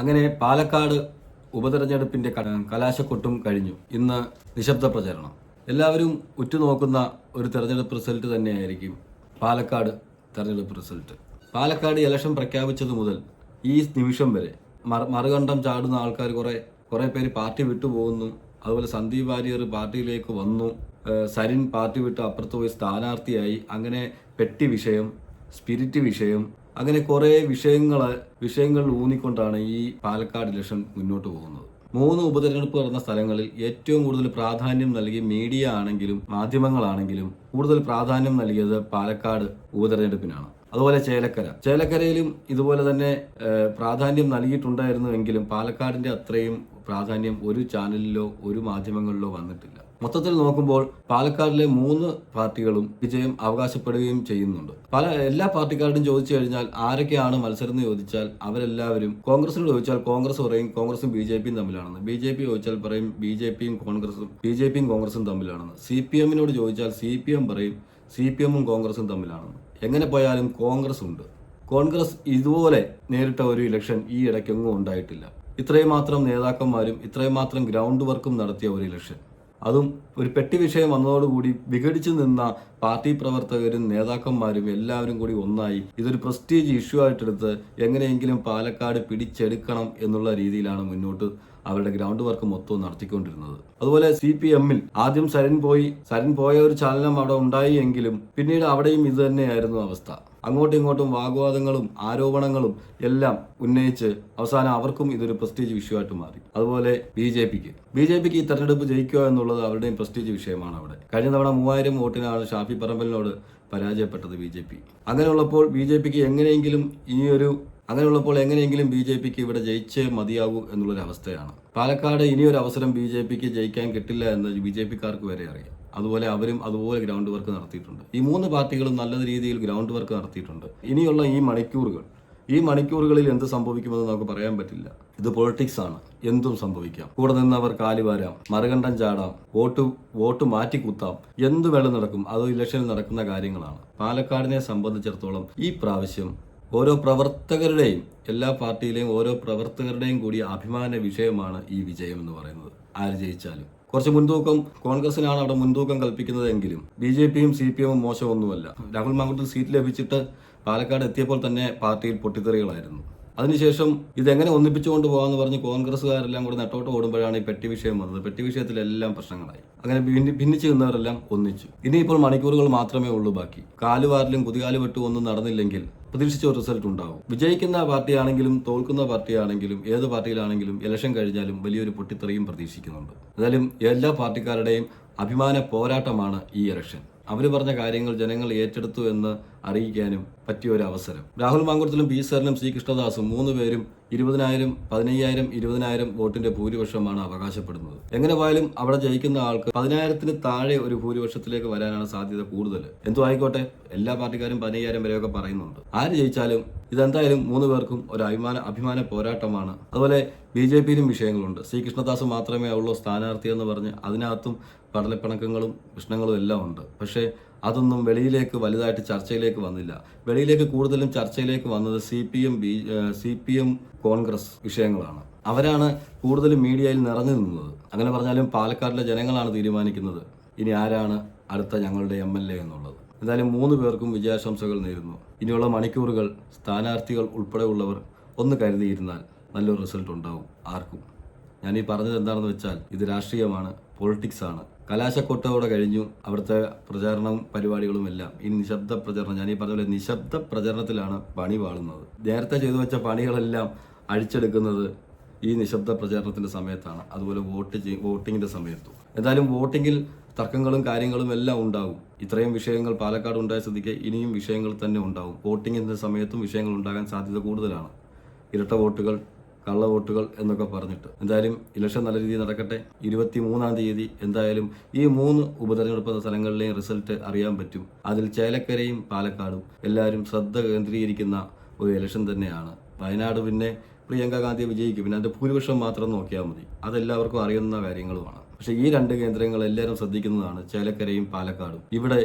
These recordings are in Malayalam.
അങ്ങനെ പാലക്കാട് ഉപതെരഞ്ഞെടുപ്പിന്റെ കലാശക്കൊട്ടും കഴിഞ്ഞു. ഇന്ന് നിശബ്ദ പ്രചരണം. എല്ലാവരും ഉറ്റുനോക്കുന്ന ഒരു തെരഞ്ഞെടുപ്പ് റിസൾട്ട് തന്നെയായിരിക്കും പാലക്കാട് തെരഞ്ഞെടുപ്പ് റിസൾട്ട്. പാലക്കാട് ഇലക്ഷൻ പ്രഖ്യാപിച്ചത് മുതൽ ഈ നിമിഷം വരെ മറ മറുകണ്ഠം ചാടുന്ന ആൾക്കാർ കുറെ കുറെ പേര് പാർട്ടി വിട്ടുപോകുന്നു അതുപോലെ സന്ദീപ് വാര്യർ പാർട്ടിയിലേക്ക് വന്നു. സരിൻ പാർട്ടി വിട്ട് അപ്പുറത്ത് പോയി സ്ഥാനാർത്ഥിയായി. അങ്ങനെ പെട്ടി വിഷയം സ്പിരിറ്റ് വിഷയം അങ്ങനെ കുറേ വിഷയങ്ങൾ വിഷയങ്ങൾ ഊന്നിക്കൊണ്ടാണ് ഈ പാലക്കാട് ഇലക്ഷൻ മുന്നോട്ട് പോകുന്നത്. മൂന്ന് ഉപതെരഞ്ഞെടുപ്പ് നടന്ന സ്ഥലങ്ങളിൽ ഏറ്റവും കൂടുതൽ പ്രാധാന്യം നൽകി മീഡിയ ആണെങ്കിലും മാധ്യമങ്ങളാണെങ്കിലും കൂടുതൽ പ്രാധാന്യം നൽകിയത് പാലക്കാട് ഉപതെരഞ്ഞെടുപ്പിനാണ്. അതുപോലെ ചേലക്കര. ചേലക്കരയിലും ഇതുപോലെ തന്നെ പ്രാധാന്യം നൽകിയിട്ടുണ്ടായിരുന്നുവെങ്കിലും പാലക്കാടിന്റെ അത്രയും പ്രാധാന്യം ഒരു ചാനലിലോ ഒരു മാധ്യമങ്ങളിലോ വന്നിട്ടില്ല. മൊത്തത്തിൽ നോക്കുമ്പോൾ പാലക്കാടിലെ മൂന്ന് പാർട്ടികളും വിജയം അവകാശപ്പെടുകയും ചെയ്യുന്നുണ്ട്. പല എല്ലാ പാർട്ടിക്കാരോടും ചോദിച്ചു കഴിഞ്ഞാൽ ആരൊക്കെയാണ് മത്സരം എന്ന് ചോദിച്ചാൽ അവരെല്ലാവരും കോൺഗ്രസിനോട് ചോദിച്ചാൽ കോൺഗ്രസ് പറയും കോൺഗ്രസും ബി ജെ പിയും തമ്മിലാണെന്ന്. ബി ജെ പി ചോദിച്ചാൽ പറയും ബി ജെ പിയും കോൺഗ്രസും ബി ജെ പിയും കോൺഗ്രസും തമ്മിലാണെന്ന്. സി പി എമ്മിനോട് ചോദിച്ചാൽ സി പി എം പറയും സി പി എമ്മും കോൺഗ്രസും തമ്മിലാണെന്ന്. എങ്ങനെ പോയാലും കോൺഗ്രസ് ഉണ്ട്. കോൺഗ്രസ് ഇതുപോലെ നേരിട്ട ഒരു ഇലക്ഷൻ ഈ ഇടയ്ക്കെങ്ങും ഉണ്ടായിട്ടില്ല. ഇത്രയും മാത്രം നേതാക്കന്മാരും ഇത്രയും മാത്രം ഗ്രൗണ്ട് വർക്കും നടത്തിയ ഒരു ഇലക്ഷൻ. അതും ഒരു പെട്ടി വിഷയം വന്നതോടുകൂടി വിഘടിച്ചു നിന്ന പാർട്ടി പ്രവർത്തകരും നേതാക്കന്മാരും എല്ലാവരും കൂടി ഒന്നായി ഇതൊരു പ്രസ്റ്റീജ് ഇഷ്യൂ ആയിട്ടെടുത്ത് എങ്ങനെയെങ്കിലും പാലക്കാട് പിടിച്ചെടുക്കണം എന്നുള്ള രീതിയിലാണ് മുന്നോട്ട് അവരുടെ ഗ്രൗണ്ട് വർക്ക് മൊത്തവും നടത്തിക്കൊണ്ടിരുന്നത്. അതുപോലെ സി പി എമ്മിൽ ആദ്യം സരൻ പോയി സരൻ പോയ ഒരു ചലനം അവിടെ ഉണ്ടായി എങ്കിലും പിന്നീട് അവിടെയും ഇത് തന്നെയായിരുന്നു അവസ്ഥ. അങ്ങോട്ടും ഇങ്ങോട്ടും വാഗ്വാദങ്ങളും ആരോപണങ്ങളും എല്ലാം ഉന്നയിച്ച് അവസാനം അവർക്കും ഇതൊരു പ്രസ്റ്റീജ് ഇഷ്യൂ ആയിട്ട് മാറി. അതുപോലെ ബി ജെ പിക്ക്. ബി ജെ പിക്ക് ഈ തെരഞ്ഞെടുപ്പ് ജയിക്കുക എന്നുള്ളത് അവരുടെയും പ്രസ്റ്റീജ് വിഷയമാണ് അവിടെ. കഴിഞ്ഞ തവണ മൂവായിരം വോട്ടിനാണ് ഷാഫി പറമ്പലിനോട് പരാജയപ്പെട്ടത് ബി ജെ പി. അങ്ങനെയുള്ളപ്പോൾ ബി ജെ പിക്ക് എങ്ങനെയെങ്കിലും ഇനിയൊരു അങ്ങനെയുള്ളപ്പോൾ എങ്ങനെയെങ്കിലും ബി ജെ പിക്ക് ഇവിടെ ജയിച്ചേ മതിയാകൂ എന്നുള്ളൊരു അവസ്ഥയാണ് പാലക്കാട് ഇനിയൊരു അവസരം ബി ജെ പിക്ക് ജയിക്കാൻ കിട്ടില്ല എന്ന് ബി ജെ പിക്കാർക്ക് വരെ അറിയാം. അതുപോലെ അവരും അതുപോലെ ഗ്രൗണ്ട് വർക്ക് നടത്തിയിട്ടുണ്ട്. ഈ മൂന്ന് പാർട്ടികളും നല്ല രീതിയിൽ ഗ്രൗണ്ട് വർക്ക് നടത്തിയിട്ടുണ്ട്. ഇനിയുള്ള ഈ മണിക്കൂറുകൾ ഈ മണിക്കൂറുകളിൽ എന്ത് സംഭവിക്കുമെന്ന് നമുക്ക് പറയാൻ പറ്റില്ല. ഇത് പൊളിറ്റിക്സ് ആണ്. എന്തും സംഭവിക്കാം. കൂടെ നിന്നവർ കാലുവാരാം മറുകണ്ഠം ചാടാം. വോട്ട് വോട്ട് മാറ്റിക്കുത്താം എന്ത് വേണം നടക്കും അത് ഇലക്ഷനിൽ നടക്കുന്ന കാര്യങ്ങളാണ്. പാലക്കാടിനെ സംബന്ധിച്ചിടത്തോളം ഈ പ്രാവശ്യം ഓരോ പ്രവർത്തകരുടെയും എല്ലാ പാർട്ടിയിലെയും ഓരോ പ്രവർത്തകരുടെയും കൂടി അഭിമാന വിഷയമാണ് ഈ വിജയം എന്ന് പറയുന്നത്. ആര് ജയിച്ചാലും. കുറച്ച് മുൻതൂക്കം കോൺഗ്രസിനാണ് അവിടെ മുൻതൂക്കം കൽപ്പിക്കുന്നതെങ്കിലും ബി ജെ പിയും സി പി എമ്മും മോശമൊന്നുമല്ല. രാഹുൽ മാങ്കുട്ടിൽ സീറ്റ് ലഭിച്ചിട്ട് പാലക്കാട് എത്തിയപ്പോൾ തന്നെ പാർട്ടിയിൽ പൊട്ടിത്തെറികളായിരുന്നു. അതിനുശേഷം ഇതെങ്ങനെ ഒന്നിപ്പിച്ചുകൊണ്ട് പോകാമെന്ന് പറഞ്ഞ് കോൺഗ്രസ്സുകാരെല്ലാം കൂടെ നെട്ടോട്ട് ഓടുമ്പോഴാണ് ഈ പെട്ടി വിഷയം വന്നത്. പെട്ടി വിഷയത്തിലെല്ലാം പ്രശ്നങ്ങളായി. അങ്ങനെ ഭിന്നി- ഭിന്നിച്ചു നിന്നവരെല്ലാം ഒന്നിച്ചു. ഇനിയിപ്പോൾ മണിക്കൂറുകൾ മാത്രമേ ഉള്ളൂ ബാക്കി. കാലുവാരിലും കുതികാലു വെട്ടും ഒന്നും നടന്നില്ലെങ്കിൽ പ്രതീക്ഷിച്ച ഒരു റിസൾട്ട് ഉണ്ടാവും. വിജയിക്കുന്ന പാർട്ടിയാണെങ്കിലും തോൽക്കുന്ന പാർട്ടിയാണെങ്കിലും ഏത് പാർട്ടിയിലാണെങ്കിലും ഇലക്ഷൻ കഴിഞ്ഞാലും വലിയൊരു പൊട്ടിത്തെറിയും പ്രതീക്ഷിക്കുന്നുണ്ട്. എന്തായാലും എല്ലാ പാർട്ടിക്കാരുടെയും അഭിമാന പോരാട്ടമാണ് ഈ ഇലക്ഷൻ അവർ പറഞ്ഞ കാര്യങ്ങൾ ജനങ്ങൾ ഏറ്റെടുത്തു എന്ന് അറിയിക്കാനും പറ്റിയ ഒരു അവസരം രാഹുൽ മാങ്കുളത്തിലും പി സാറിനും സി കൃഷ്ണദാസും മൂന്ന് പേരും ഇരുപതിനായിരം പതിനയ്യായിരം ഇരുപതിനായിരം വോട്ടിന്റെ ഭൂരിപക്ഷമാണ് അവകാശപ്പെടുന്നത്. എങ്ങനെ പോയാലും അവിടെ ജയിക്കുന്ന ആൾക്ക് പതിനായിരത്തിന് താഴെ ഒരു ഭൂരിപക്ഷത്തിലേക്ക് വരാനാണ് സാധ്യത കൂടുതൽ. എന്തോ ആയിക്കോട്ടെ എല്ലാ പാർട്ടിക്കാരും പതിനയ്യായിരം വരെയൊക്കെ പറയുന്നുണ്ട്. ആര് ജയിച്ചാലും ഇതെന്തായാലും മൂന്ന് പേർക്കും ഒരു അഭിമാന അഭിമാന പോരാട്ടമാണ്. അതുപോലെ ബി ജെ പിയിലും വിഷയങ്ങളുണ്ട്. സി കൃഷ്ണദാസ് മാത്രമേ ഉള്ളൂ സ്ഥാനാർത്ഥി എന്ന് പറഞ്ഞ് അതിനകത്തും പടലപ്പിണക്കങ്ങളും പ്രശ്നങ്ങളും എല്ലാം ഉണ്ട്. പക്ഷേ അതൊന്നും വെളിയിലേക്ക് വലുതായിട്ട് ചർച്ചയിലേക്ക് വന്നില്ല. വെളിയിലേക്ക് കൂടുതലും ചർച്ചയിലേക്ക് വന്നത് C P M B C P M Congress വിഷയങ്ങളാണ്. അവരാണ് കൂടുതലും മീഡിയയിൽ നിറഞ്ഞു നിന്നത്. അങ്ങനെ പറഞ്ഞാലും പാലക്കാടിലെ ജനങ്ങളാണ് തീരുമാനിക്കുന്നത്. ഇനി ആരാണ് അടുത്ത ഞങ്ങളുടെ എം എൽ എ എന്നുള്ളത്? എന്തായാലും മൂന്ന് പേർക്കും വിജയാശംസകൾ നേരുന്നു. ഇനിയുള്ള മണിക്കൂറുകൾ സ്ഥാനാർത്ഥികൾ ഉൾപ്പെടെയുള്ളവർ ഒന്ന് കരുതിയിരുന്നാൽ നല്ലൊരു റിസൾട്ട് ഉണ്ടാവും ആർക്കും. ഞാൻ ഈ പറഞ്ഞത് എന്താണെന്ന് വെച്ചാൽ ഇത് രാഷ്ട്രീയമാണ് പൊളിറ്റിക്സ് ആണ് കലാശക്കൊട്ടയോടെ കഴിഞ്ഞു. അവിടുത്തെ പ്രചാരണം പരിപാടികളും എല്ലാം. ഈ നിശബ്ദ പ്രചരണം ഞാൻ ഈ പറഞ്ഞ പോലെ നിശബ്ദ പ്രചരണത്തിലാണ് പണി വാളുന്നത്. നേരത്തെ ചെയ്തു വെച്ച പണികളെല്ലാം അഴിച്ചെടുക്കുന്നത് ഈ നിശബ്ദ പ്രചാരണത്തിന്റെ സമയത്താണ്. അതുപോലെ വോട്ട് വോട്ടിങ്ങിന്റെ സമയത്തും. എന്തായാലും വോട്ടിങ്ങിൽ തർക്കങ്ങളും കാര്യങ്ങളും എല്ലാം ഉണ്ടാകും ഇത്രയും വിഷയങ്ങൾ പാലക്കാട് ഉണ്ടായ സ്ഥിതിക്ക് ഇനിയും വിഷയങ്ങൾ തന്നെ ഉണ്ടാകും വോട്ടിങ്ങിന്റെ സമയത്തും വിഷയങ്ങൾ ഉണ്ടാകാൻ സാധ്യത കൂടുതലാണ്. ഇരട്ട വോട്ടുകൾ കള്ള വോട്ടുകൾ എന്നൊക്കെ പറഞ്ഞിട്ട്. എന്തായാലും ഇലക്ഷൻ നല്ല രീതിയിൽ നടക്കട്ടെ. ഇരുപത്തി മൂന്നാം തീയതി എന്തായാലും ഈ മൂന്ന് ഉപതെരഞ്ഞെടുപ്പ് സ്ഥലങ്ങളിലെയും റിസൾട്ട് അറിയാൻ പറ്റും. അതിൽ ചേലക്കരയും പാലക്കാടും എല്ലാവരും ശ്രദ്ധ കേന്ദ്രീകരിക്കുന്ന ഒരു ഇലക്ഷൻ തന്നെയാണ്. വയനാട് പിന്നെ പ്രിയങ്ക ഗാന്ധി വിജയിക്കും. പിന്നെ അതിന്റെ ഭൂരിപക്ഷം മാത്രം നോക്കിയാൽ മതി. അതെല്ലാവർക്കും അറിയുന്ന കാര്യങ്ങളുമാണ്. പക്ഷേ ഈ രണ്ട് കേന്ദ്രങ്ങൾ എല്ലാവരും ശ്രദ്ധിക്കുന്നതാണ് ചേലക്കരയും പാലക്കാടും. ഇവിടെ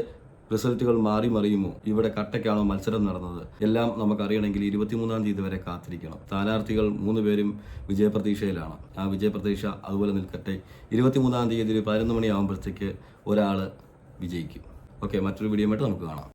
റിസൾട്ടുകൾ മാറി മറിയുമോ? ഇവിടെ കട്ടയ്ക്കാണോ മത്സരം നടന്നത്? എല്ലാം നമുക്കറിയണമെങ്കിൽ ഇരുപത്തിമൂന്നാം തീയതി വരെ കാത്തിരിക്കണം. സ്ഥാനാർത്ഥികൾ മൂന്ന് പേരും വിജയപ്രതീക്ഷയിലാണ്. ആ വിജയപ്രതീക്ഷ അതുപോലെ നിൽക്കട്ടെ. ഇരുപത്തിമൂന്നാം തീയതി ഒരു പതിനൊന്ന് മണിയാകുമ്പോഴത്തേക്ക് ഒരാൾ വിജയിക്കും. ഓക്കെ മറ്റൊരു വീഡിയോ നമുക്ക് കാണാം.